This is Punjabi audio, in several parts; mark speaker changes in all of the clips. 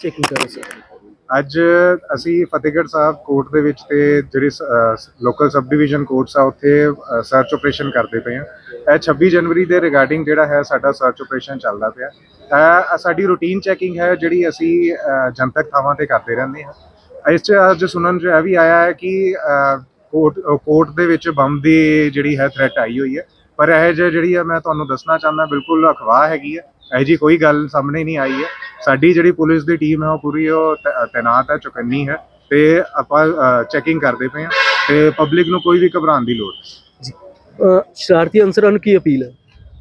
Speaker 1: ਚੈਕਿੰਗ ਕਰ ਰਹੇ ਸਰ
Speaker 2: ਅੱਜ ਅਸੀਂ ਫਤਿਹਗੜ੍ਹ ਸਾਹਿਬ ਕੋਰਟ ਦੇ ਵਿੱਚ ਤੇ ਜਿਹੜੀ ਲੋਕਲ ਸਬ ਡਿਵੀਜ਼ਨ ਕੋਰਟਸ ਆ, ਉੱਥੇ ਸਰਚ ਆਪਰੇਸ਼ਨ ਕਰਦੇ ਪਏ ਆ ਇਹ 26 ਜਨਵਰੀ ਦੇ ਰਿਗਾਰਡਿੰਗ ਜਿਹੜਾ ਹੈ, ਸਾਡਾ ਸਰਚ ਆਪਰੇਸ਼ਨ ਚੱਲਦਾ ਪਿਆ। ਇਹ ਸਾਡੀ ਰੂਟੀਨ ਚੈਕਿੰਗ ਹੈ, ਜਿਹੜੀ ਅਸੀਂ ਜਨਤਕ ਥਾਵਾਂ ਤੇ ਕਰਦੇ ਰਹਿੰਦੇ ਹਾਂ। ਇਸ 'ਚ ਅੱਜ ਸੁਣਨ 'ਚ ਇਹ ਵੀ ਆਇਆ ਹੈ ਕਿ ਕੋਰਟ ਕੋਰਟ ਦੇ ਵਿੱਚ ਬੰਬ ਦੀ ਜਿਹੜੀ ਹੈ ਥ੍ਰੈਟ ਆਈ ਹੋਈ ਹੈ। ਪਰ ਇਹ ਜਿਹੀ ਜਿਹੜੀ ਹੈ, ਮੈਂ ਤੁਹਾਨੂੰ ਦੱਸਣਾ ਚਾਹੁੰਦਾ, ਬਿਲਕੁਲ ਅਖਵਾਹ ਹੈਗੀ ਹੈ। ਇਹ ਜੀ ਕੋਈ ਗੱਲ ਸਾਹਮਣੇ ਨਹੀਂ ਆਈ ਹੈ। ਸਾਡੀ ਜਿਹੜੀ ਪੁਲਿਸ ਦੀ ਟੀਮ ਹੈ ਉਹ ਪੂਰੀ ਉਹ ਤ- ਤੈਨਾਤ ਹੈ ਚੁਕੰਨੀ ਹੈ ਤੇ ਆਪਾਂ ਚੈਕਿੰਗ ਕਰਦੇ ਪਏ ਹਾਂ ਤੇ ਪਬਲਿਕ ਨੂੰ ਕੋਈ ਵੀ ਘਬਰਾਉਣ ਦੀ ਲੋੜ ਨਹੀਂ।
Speaker 1: ਅਹ ਸ਼ਰਾਰਤੀ ਅਨਸਰਾਂ ਨੂੰ ਕੀ ਅਪੀਲ ਹੈ?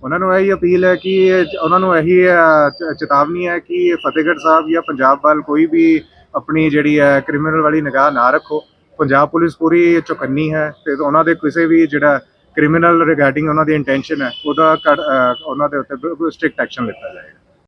Speaker 2: ਉਹਨਾਂ ਨੂੰ ਇਹੀ ਅਪੀਲ ਹੈ ਕਿ ਇਹ- ਉਹਨਾਂ ਨੂੰ ਇਹੀ ਅ, ਚ- ਚੇਤਾਵਨੀ ਹੈ ਕਿ ਫਤਿਹਗੜ੍ਹ ਸਾਹਿਬ ਜਾਂ ਪੰਜਾਬ ਵੱਲ ਕੋਈ ਵੀ ਆਪਣੀ ਜਿਹੜੀ ਹੈ ਕ੍ਰਿਮੀਨਲ ਵਾਲੀ ਨਿਗਾਹ ਨਾ ਰੱਖੋ। ਪੰਜਾਬ ਪੁਲਿਸ ਪੂਰੀ ਚੁਕੰਨੀ ਹੈ ਤੇ ਉਹਨਾਂ ਦੇ ਕਿਸੇ ਵੀ ਜਿਹੜਾ ਕ੍ਰਿਮੀਨਲ ਰਿਗਾਰਡਿੰਗ ਉਹਨਾਂ ਦੀ ਇੰਟੈਂਸ਼ਨ ਹੈ ਉਹਦਾ ਕੜ- ਅ, ਉਹਨਾਂ ਦੇ ਉੱਤੇ ਬਿਲਕੁਲ ਸਟ੍ਰਿਕਟ ਐਕਸ਼ਨ ਲਿੱਤਾ ਜਾਏਗਾ।